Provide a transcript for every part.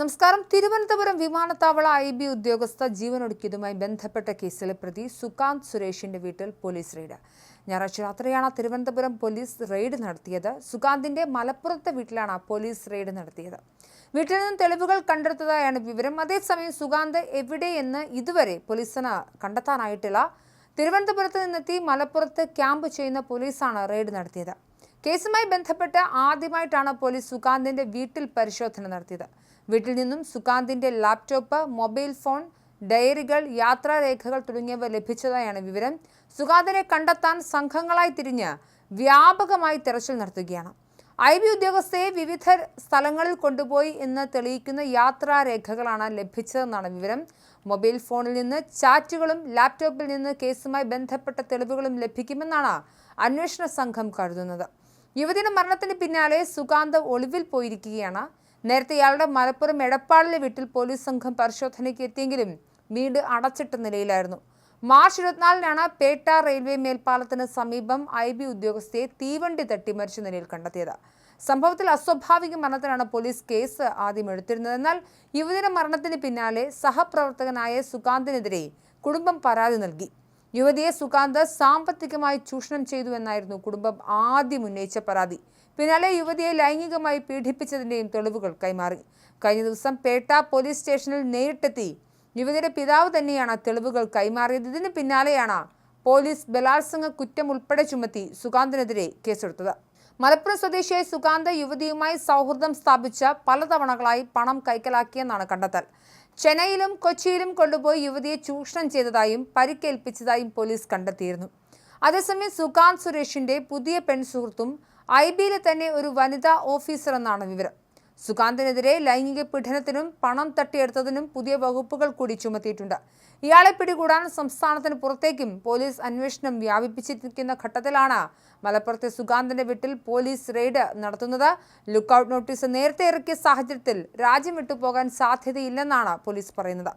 നമസ്കാരം. തിരുവനന്തപുരം വിമാനത്താവള I B ഉദ്യോഗസ്ഥ ജീവനൊടുക്കിയതുമായി ബന്ധപ്പെട്ട കേസിലെ പ്രതി സുകാന്ത് സുരേഷിന്റെ വീട്ടിൽ പോലീസ് റെയ്ഡ്. ഞായറാഴ്ച രാത്രിയാണ് തിരുവനന്തപുരം പോലീസ് റെയ്ഡ് നടത്തിയത്. സുകാന്തിന്റെ മലപ്പുറത്തെ വീട്ടിലാണ് പോലീസ് റെയ്ഡ് നടത്തിയത്. വീട്ടിൽ നിന്നും തെളിവുകൾ കണ്ടെടുത്തതായാണ് വിവരം. അതേസമയം സുകാന്ത് എവിടെയെന്ന് ഇതുവരെ പോലീസിന് കണ്ടെത്താനായിട്ടില്ല. തിരുവനന്തപുരത്ത് നിന്നെത്തി മലപ്പുറത്ത് ക്യാമ്പ് ചെയ്യുന്ന പോലീസാണ് റെയ്ഡ് നടത്തിയത്. കേസുമായി ബന്ധപ്പെട്ട് ആദ്യമായിട്ടാണ് പോലീസ് സുകാന്തിന്റെ വീട്ടിൽ പരിശോധന നടത്തിയത്. വീട്ടിൽ നിന്നും സുകാന്തിന്റെ ലാപ്ടോപ്പ് മൊബൈൽ ഫോൺ ഡയറികൾ യാത്രാരേഖകൾ തുടങ്ങിയവ ലഭിച്ചതായാണ് വിവരം. സുകാന്തിനെ കണ്ടെത്താൻ സംഘങ്ങളായി തിരിഞ്ഞ് വ്യാപകമായി തെരച്ചിൽ നടത്തുകയാണ്. ഐ ബി ഉദ്യോഗസ്ഥയെ വിവിധ സ്ഥലങ്ങളിൽ കൊണ്ടുപോയി എന്ന് തെളിയിക്കുന്ന യാത്രാരേഖകളാണ് ലഭിച്ചതെന്നാണ് വിവരം. മൊബൈൽ ഫോണിൽ നിന്ന് ചാറ്റുകളും ലാപ്ടോപ്പിൽ നിന്ന് കേസുമായി ബന്ധപ്പെട്ട തെളിവുകളും ലഭിക്കുമെന്നാണ് അന്വേഷണ സംഘം കരുതുന്നത്. യുവതിയുടെ മരണത്തിന് പിന്നാലെ സുകാന്ത് ഒളിവിൽ പോയിരിക്കുകയാണ്. നേരത്തെ ഇയാളുടെ മലപ്പുറം എടപ്പാളിലെ വീട്ടിൽ പോലീസ് സംഘം പരിശോധനയ്ക്ക് എത്തിയെങ്കിലും വീട് അടച്ചിട്ട നിലയിലായിരുന്നു. മാർച്ച് ഇരുപത്തിനാലിനാണ് പേട്ട റെയിൽവേ മേൽപ്പാലത്തിന് സമീപം ഐ ബി ഉദ്യോഗസ്ഥയെ തീവണ്ടി തട്ടി മരിച്ച നിലയിൽ കണ്ടെത്തിയത്. സംഭവത്തിൽ അസ്വാഭാവിക മരണത്തിനാണ് പോലീസ് കേസ് ആദ്യം എടുത്തിരുന്നത്. എന്നാൽ യുവതിയുടെ മരണത്തിന് പിന്നാലെ സഹപ്രവർത്തകനായ സുകാന്തിനെതിരെ കുടുംബം പരാതി നൽകി. യുവതിയെ സുകാന്ത് സാമ്പത്തികമായി ചൂഷണം ചെയ്തു എന്നായിരുന്നു കുടുംബം ആദ്യം ഉന്നയിച്ച പരാതി. പിന്നാലെ യുവതിയെ ലൈംഗികമായി പീഡിപ്പിച്ചതിന്റെയും തെളിവുകൾ കൈമാറി. കഴിഞ്ഞ ദിവസം പേട്ട പോലീസ് സ്റ്റേഷനിൽ നേരിട്ടെത്തി. യുവതിയുടെ പിതാവ് തന്നെയാണ് തെളിവുകൾ കൈമാറിയത്. ഇതിന് പിന്നാലെയാണ് പോലീസ് ബലാത്സംഗ കുറ്റം ഉൾപ്പെടെ ചുമത്തി സുകാന്തിനെതിരെ കേസെടുത്തത്. മലപ്പുറം സ്വദേശിയായ സുകാന്ത് യുവതിയുമായി സൗഹൃദം സ്ഥാപിച്ച പലതവണകളായി പണം കൈക്കലാക്കിയെന്നാണ് കണ്ടെത്തൽ. ചെന്നൈയിലും കൊച്ചിയിലും കൊണ്ടുപോയി യുവതിയെ ചൂഷണം ചെയ്തതായും പരിക്കേൽപ്പിച്ചതായും പോലീസ് കണ്ടെത്തിയിരുന്നു. അതേസമയം സുകാന്ത് സുരേഷിന്റെ പുതിയ പെൺസുഹൃത്തും ഐ ബിയിലെ തന്നെ ഒരു വനിതാ ഓഫീസർ എന്നാണ് വിവരം. സുകാന്തിനെതിരെ ലൈംഗിക പീഡനത്തിനും പണം തട്ടിയെടുത്തതിനും പുതിയ വകുപ്പുകൾ കൂടി ചുമത്തിയിട്ടുണ്ട്. ഇയാളെ പിടികൂടാൻ സംസ്ഥാനത്തിന് പുറത്തേക്കും പോലീസ് അന്വേഷണം വ്യാപിപ്പിച്ചിരിക്കുന്ന ഘട്ടത്തിലാണ് മലപ്പുറത്തെ സുകാന്തിന്റെ വീട്ടിൽ പോലീസ് റെയ്ഡ് നടത്തുന്നത്. ലുക്കൌട്ട് നോട്ടീസ് നേരത്തെ ഇറക്കിയ സാഹചര്യത്തിൽ രാജ്യം വിട്ടുപോകാൻ സാധ്യതയില്ലെന്നാണ് പോലീസ് പറയുന്നത്.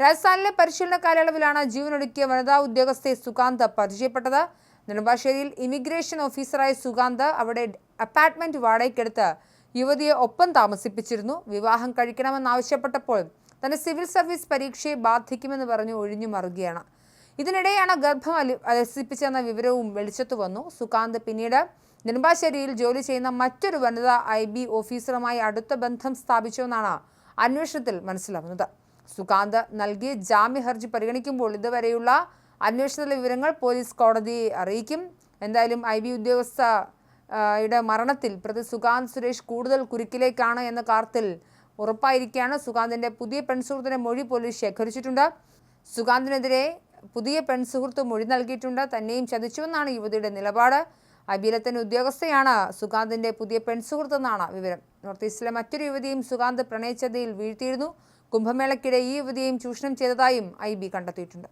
രാജസ്ഥാനിലെ പരിശീലന കാലയളവിലാണ് ജീവനൊടുക്കിയ വനിതാ ഉദ്യോഗസ്ഥയെ സുകാന്ത് പരിചയപ്പെട്ടത്. നെടുമ്പാശ്ശേരിയിൽ ഇമിഗ്രേഷൻ ഓഫീസറായ സുകാന്ത് അവിടെ അപ്പാർട്ട്മെന്റ് വാടകയ്ക്കെടുത്ത് യുവതിയെ ഒപ്പം താമസിപ്പിച്ചിരുന്നു. വിവാഹം കഴിക്കണമെന്നാവശ്യപ്പെട്ടപ്പോൾ തന്റെ സിവിൽ സർവീസ് പരീക്ഷയെ ബാധിക്കുമെന്ന് പറഞ്ഞ് ഒഴിഞ്ഞു മറുകയാണ്. ഇതിനിടെയാണ് ഗർഭം അലി അലസിപ്പിച്ചെന്ന വിവരവും വെളിച്ചത്തു വന്നു. സുകാന്ത് പിന്നീട് നെടുമ്പാശ്ശേരിയിൽ ജോലി ചെയ്യുന്ന മറ്റൊരു വനിതാ ഐ ബി ഓഫീസറുമായി അടുത്ത ബന്ധം സ്ഥാപിച്ചുവെന്നാണ് അന്വേഷണത്തിൽ മനസ്സിലാവുന്നത്. സുകാന്ത് നൽകിയ ജാമ്യ ഹർജി പരിഗണിക്കുമ്പോൾ ഇതുവരെയുള്ള അന്വേഷണത്തിലെ വിവരങ്ങൾ പോലീസ് കോടതിയെ അറിയിക്കും. എന്തായാലും ഐ ബി ഉദ്യോഗസ്ഥ യുടെ മരണത്തിൽ പ്രതി സുകാന്ത് സുരേഷ് കൂടുതൽ കുരുക്കിലേക്കാണ് എന്ന കാര്യത്തിൽ ഉറപ്പായിരിക്കുകയാണ് സുകാന്തിന്റെ പുതിയ പെൺസുഹൃത്തിന്റെ മൊഴി പോലീസ് ശേഖരിച്ചിട്ടുണ്ട്. സുകാന്തിനെതിരെ പുതിയ പെൺസുഹൃത്ത് മൊഴി നൽകിയിട്ടുണ്ട്. തന്നെയും ചതിച്ചുവെന്നാണ് യുവതിയുടെ നിലപാട്. അബീലത്തിന് ഉദ്യോഗസ്ഥയാണ് സുകാന്തിന്റെ പുതിയ പെൺസുഹൃത്തെന്നാണ് വിവരം. നോർത്ത് ഈസ്റ്റിലെ മറ്റൊരു യുവതിയും സുകാന്ത് പ്രണയിച്ചതിൽ വീഴ്ത്തിയിരുന്നു. കുംഭമേളയ്ക്കിടെ ഈ യുവതിയെയും ചൂഷണം ചെയ്തതായും ഐ ബി കണ്ടെത്തിയിട്ടുണ്ട്.